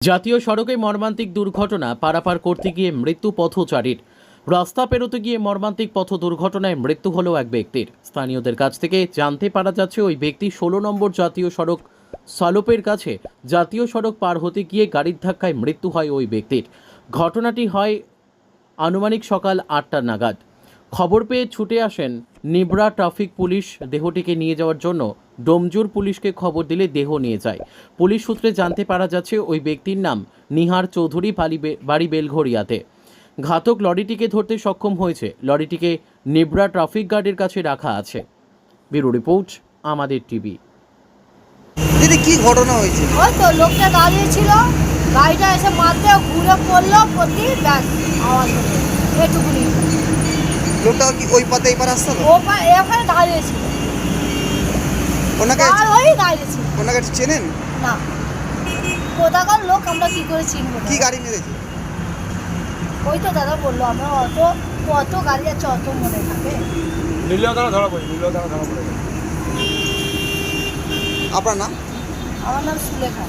জাতীয় সড়কে মর্মান্তিক দুর্ঘটনা পারাপার করতে গিয়ে মৃত্যু পথচারীর। রাস্তা পেরোতে গিয়ে মর্মান্তিক পথ দুর্ঘটনায় মৃত্যু হলো এক ব্যক্তির। স্থানীয়দের কাছ থেকে জানতে পারা যাচ্ছে, ওই ব্যক্তি ষোলো নম্বর জাতীয় সড়ক সালোপের কাছে জাতীয় সড়ক পার হতে গিয়ে গাড়ির ধাক্কায় মৃত্যু হয় ওই ব্যক্তির। ঘটনাটি হয় আনুমানিক সকাল আটটা নাগাদ। খবর পেয়ে ছুটে আসেন নিবরা ট্রাফিক পুলিশ দেহটিকে নিয়ে যাওয়ার জন্য। ডোমজুর পুলিশকে খবর দিলে দেহ নিয়ে যায়। পুলিশ সূত্রে জানতে পারা যাচ্ছে ওই ব্যক্তির নাম নিহার চৌধুরী বাড়ি বেলঘড়িয়াতে। ঘাতক লরিটিকে ধরতে সক্ষম হয়েছে। লরিটিকে নিবরা ট্রাফিক গার্ডের কাছে রাখা আছে। ব্যুরো রিপোর্ট আমাদের টিভি। দিদি কি ঘটনা হয়েছে? ওই তো লোকটা দাঁড়িয়ে ছিল গাড়িটা এসে মারতে ঘুরে পড়ল প্রতি ব্যাস আওয়াজ হলো। এটুকুনি। লোকটা কি ওই পাতে এই পারে আসছিল ও পা- এখানে দাঁড়িয়ে ছিল। ওনাকে পার হয়েই দাঁড়িয়ে ছিল। ওনাকে চেনেন? না। কোথাকার লোক আমরা কি করে চিনবো কি গাড়ি মেরেছে? ওই তো দাদা বলল আমরা অত কত গাড়ি আছে অত মনে থাকে। নীলেও তারা ধরা পড়ে নীলেও তারা ধরা পড়ে। আপনার নাম? আমার নাম সুলেখা।